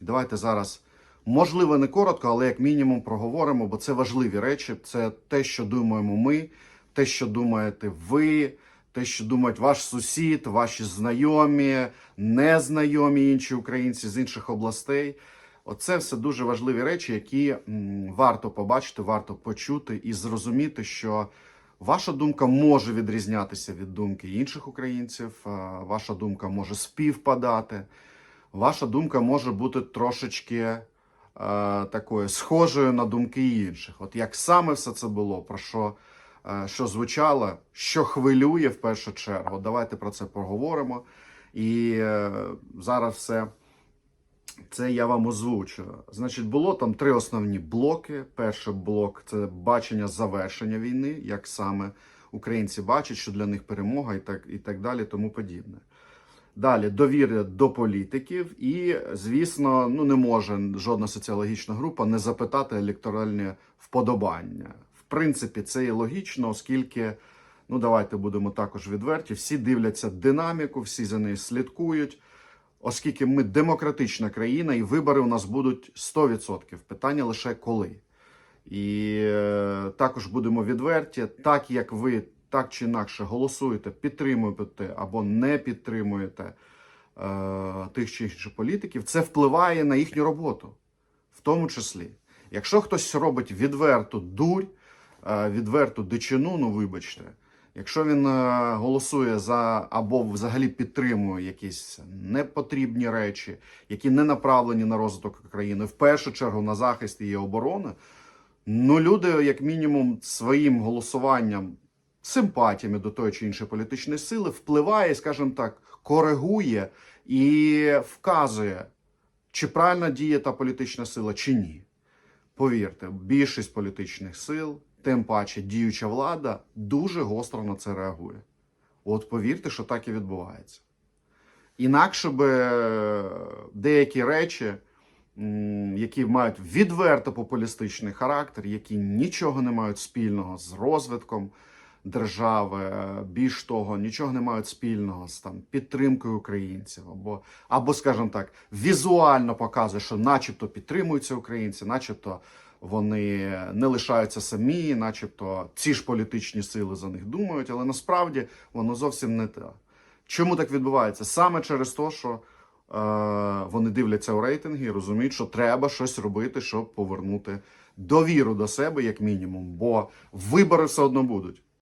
І давайте зараз, можливо, не коротко, але як мінімум проговоримо, бо це важливі речі. Це те, що думаємо ми, те, що думаєте ви, те, що думають ваш сусід, ваші знайомі, незнайомі інші українці з інших областей. Оце все дуже важливі речі, які варто побачити, варто почути і зрозуміти, що ваша думка може відрізнятися від думки інших українців, ваша думка може співпадати, ваша думка може бути трошечки е, такою схожою на думки інших. От як саме все це було, про що, е, що звучало, що хвилює в першу чергу. Давайте про це поговоримо. І е, зараз все. Це я вам озвучу. Значить, було там три основні блоки. Перший блок це бачення завершення війни, як саме українці бачать, що для них перемога, і так, і так далі, тому подібне. Далі довіра до політиків, і, звісно, ну не може жодна соціологічна група не запитати електоральне вподобання. В принципі, це і логічно, оскільки, ну давайте будемо також відверті, всі дивляться динаміку, всі за нею слідкують оскільки ми демократична країна, і вибори у нас будуть 100%. Питання лише коли. І е, також будемо відверті, так як ви так чи інакше голосуєте, підтримуєте або не підтримуєте е, тих чи інших політиків, це впливає на їхню роботу, в тому числі. Якщо хтось робить відверту дурь, е, відверту дичину, ну вибачте, Якщо він е, голосує за або взагалі підтримує якісь непотрібні речі, які не направлені на розвиток країни, в першу чергу на захист її оборони, ну люди, як мінімум, своїм голосуванням, симпатіями до тої чи іншої політичної сили впливає, скажімо так, коригує і вказує, чи правильно діє та політична сила, чи ні. Повірте, більшість політичних сил, тим паче діюча влада, дуже гостро на це реагує. От повірте, що так і відбувається. Інакше би е, деякі речі, які мають відверто популістичний характер, які нічого не мають спільного з розвитком держави, е, більш того, нічого не мають спільного з там підтримкою українців, або, або, скажімо так, візуально показує, що начебто підтримуються українці, начебто вони не лишаються самі, начебто ці ж політичні сили за них думають, але насправді воно зовсім не те. Чому так відбувається? Саме через те, що е, вони дивляться у рейтинги і розуміють, що треба щось робити, щоб повернути довіру до себе, як мінімум, бо вибори все одно будуть.